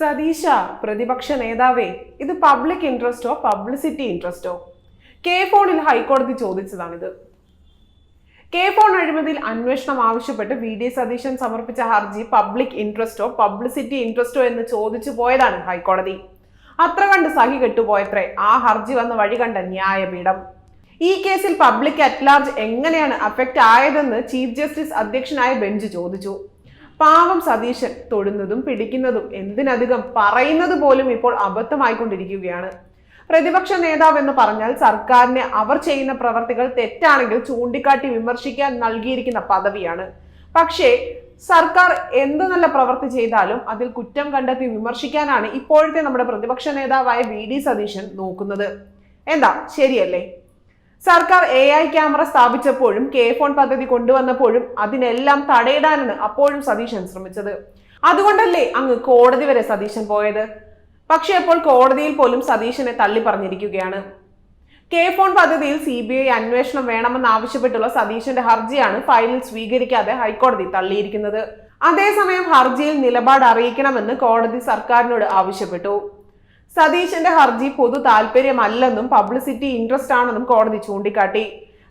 സതീശ പ്രതിപക്ഷ നേതാവേ ഇത് പബ്ലിക് ഇൻട്രസ്റ്റോ പബ്ലിസിറ്റി ഇൻട്രസ്റ്റോ കെ ഫോണിൽ ഹൈക്കോടതി ചോദിച്ചതാണിത്. കെ ഫോൺ അഴിമതിയിൽ അന്വേഷണം ആവശ്യപ്പെട്ട് വി ഡി സതീശൻ സമർപ്പിച്ച ഹർജി പബ്ലിക് ഇൻട്രസ്റ്റോ പബ്ലിസിറ്റി ഇൻട്രസ്റ്റോ എന്ന് ചോദിച്ചു പോയതാണ് ഹൈക്കോടതി. അത്ര കണ്ട് സഹി കെട്ടുപോയത്രേ ആ ഹർജി വന്ന വഴി കണ്ട ന്യായപീഠം. ഈ കേസിൽ പബ്ലിക് അറ്റ് ലാർജ് എങ്ങനെയാണ് അഫക്റ്റ് ആയതെന്ന് ചീഫ് ജസ്റ്റിസ് അധ്യക്ഷനായ ബെഞ്ച് ചോദിച്ചു. പാവം സതീശൻ തൊഴുന്നതും പിടിക്കുന്നതും എന്തിനധികം പറയുന്നത് പോലും ഇപ്പോൾ അബദ്ധമായിക്കൊണ്ടിരിക്കുകയാണ്. പ്രതിപക്ഷ നേതാവ് എന്ന് പറഞ്ഞാൽ സർക്കാരിനെ അവർ ചെയ്യുന്ന പ്രവർത്തികൾ തെറ്റാണെങ്കിൽ ചൂണ്ടിക്കാട്ടി വിമർശിക്കാൻ നൽകിയിരിക്കുന്ന പദവിയാണ്. പക്ഷേ സർക്കാർ എന്ത് നല്ല പ്രവൃത്തി ചെയ്താലും അതിൽ കുറ്റം കണ്ടെത്തി വിമർശിക്കാനാണ് ഇപ്പോഴത്തെ നമ്മുടെ പ്രതിപക്ഷ നേതാവായ വി ഡി സതീശൻ നോക്കുന്നത്. എന്താ? ശരിയല്ലേ? സർക്കാർ എ ഐ ക്യാമറ സ്ഥാപിച്ചപ്പോഴും കെ ഫോൺ പദ്ധതി കൊണ്ടുവന്നപ്പോഴും അതിനെല്ലാം തടയിടാനാണ് അപ്പോഴും സതീശൻ ശ്രമിച്ചത്. അതുകൊണ്ടല്ലേ അങ്ങ് കോടതി വരെ സതീശൻ പോയത്? പക്ഷെ അപ്പോൾ കോടതിയിൽ പോലും സതീശനെ തള്ളി പറഞ്ഞിരിക്കുകയാണ്. കെ ഫോൺ പദ്ധതിയിൽ സി ബി ഐ അന്വേഷണം വേണമെന്ന് ആവശ്യപ്പെട്ടുള്ള സതീശന്റെ ഹർജിയാണ് ഫയലിൽ സ്വീകരിക്കാതെ ഹൈക്കോടതി തള്ളിയിരിക്കുന്നത്. അതേസമയം ഹർജിയിൽ നിലപാട് അറിയിക്കണമെന്ന് കോടതി സർക്കാരിനോട് ആവശ്യപ്പെട്ടു. സതീശന്റെ ഹർജി പൊതു താല്പര്യമല്ലെന്നും പബ്ലിസിറ്റി ഇൻട്രസ്റ്റ് ആണെന്നും കോടതി ചൂണ്ടിക്കാട്ടി.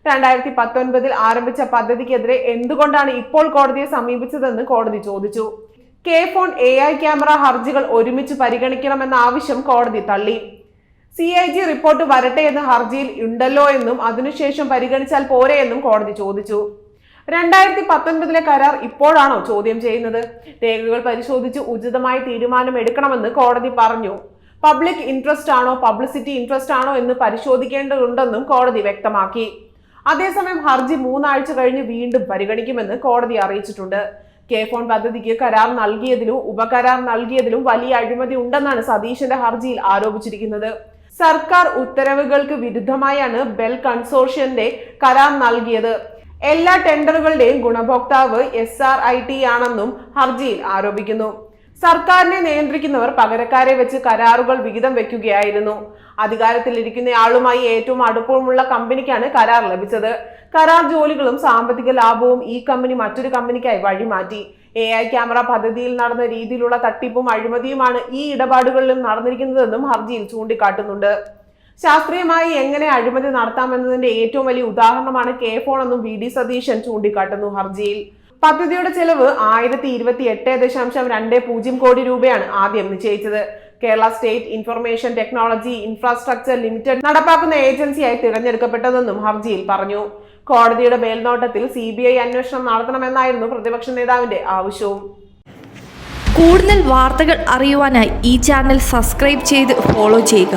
രണ്ടായിരത്തി പത്തൊൻപതിൽ ആരംഭിച്ച പദ്ധതിക്കെതിരെ എന്തുകൊണ്ടാണ് ഇപ്പോൾ കോടതിയെ സമീപിച്ചതെന്ന് കോടതി ചോദിച്ചു. K FON A I camera ഹർജികൾ ഒരുമിച്ച് പരിഗണിക്കണമെന്ന ആവശ്യം കോടതി തള്ളി. സി ഐ ജി റിപ്പോർട്ട് വരട്ടെ എന്ന് ഹർജിയിൽ ഉണ്ടല്ലോ എന്നും അതിനുശേഷം പരിഗണിച്ചാൽ പോരെ എന്നും കോടതി ചോദിച്ചു. രണ്ടായിരത്തി പത്തൊൻപതിലെ കരാർ ഇപ്പോഴാണോ ചോദ്യം ചെയ്യുന്നത്? രേഖകൾ പരിശോധിച്ച് ഉചിതമായ തീരുമാനം എടുക്കണമെന്ന് കോടതി പറഞ്ഞു. പബ്ലിക് ഇൻട്രസ്റ്റ് ആണോ പബ്ലിസിറ്റി ഇൻട്രസ്റ്റ് ആണോ എന്ന് പരിശോധിക്കേണ്ടതുണ്ടെന്നും കോടതി വ്യക്തമാക്കി. അതേസമയം ഹർജി മൂന്നാഴ്ച കഴിഞ്ഞ് വീണ്ടും പരിഗണിക്കുമെന്ന് കോടതി അറിയിച്ചിട്ടുണ്ട്. കെ ഫോൺ പദ്ധതിക്ക് കരാർ നൽകിയതിലും ഉപകരാർ നൽകിയതിലും വലിയ അഴിമതി ഉണ്ടെന്നാണ് സതീശന്റെ ഹർജിയിൽ ആരോപിച്ചിരിക്കുന്നത്. സർക്കാർ ഉത്തരവുകൾക്ക് വിരുദ്ധമായാണ് ബെൽ കൺസോർഷ്യന്റെ കരാർ നൽകിയത്. എല്ലാ ടെൻഡറുകളുടെയും ഗുണഭോക്താവ് എസ് ആർ ഐ ടി ആണെന്നും ഹർജിയിൽ ആരോപിക്കുന്നു. സർക്കാരിനെ നിയന്ത്രിക്കുന്നവർ പകരക്കാരെ വെച്ച് കരാറുകൾ വിഹിതം വെക്കുകയായിരുന്നു. അധികാരത്തിലിരിക്കുന്നയാളുമായി ഏറ്റവും അടുപ്പമുള്ള കമ്പനിക്കാണ് കരാർ ലഭിച്ചത്. കരാർ ജോലികളും സാമ്പത്തിക ലാഭവും ഈ കമ്പനി മറ്റൊരു കമ്പനിക്കായി വഴിമാറ്റി. എ ഐ ക്യാമറ പദ്ധതിയിൽ നടന്ന രീതിയിലുള്ള തട്ടിപ്പും അഴിമതിയുമാണ് ഈ ഇടപാടുകളിലും നടന്നിരിക്കുന്നതെന്നും ഹർജിയിൽ ചൂണ്ടിക്കാട്ടുന്നുണ്ട്. ശാസ്ത്രീയമായി എങ്ങനെ അഴിമതി നടത്താമെന്നതിന്റെ ഏറ്റവും വലിയ ഉദാഹരണമാണ് കെ ഫോൺ എന്നും വി ഡി സതീശൻ ചൂണ്ടിക്കാട്ടുന്നു ഹർജിയിൽ. പദ്ധതിയുടെ ചെലവ് ആയിരത്തി ഇരുപത്തി എട്ട് ദശാംശം രണ്ട് പൂജ്യം കോടി രൂപയാണ് ആദ്യം നിശ്ചയിച്ചത്. Kerala state information technology infrastructure limited നടപ്പാക്കുന്ന ഏജൻസിയായി തിരഞ്ഞെടുക്കപ്പെട്ടതെന്നും ഹർജിയിൽ പറഞ്ഞു. കോടതിയുടെ മേൽനോട്ടത്തിൽ സി ബി ഐ അന്വേഷണം നടത്തണമെന്നായിരുന്നു പ്രതിപക്ഷ നേതാവിന്റെ ആവശ്യവും. കൂടുതൽ വാർത്തകൾ അറിയുവാനായി ഈ ചാനൽ സബ്സ്ക്രൈബ് ചെയ്ത് ഫോളോ ചെയ്യുക.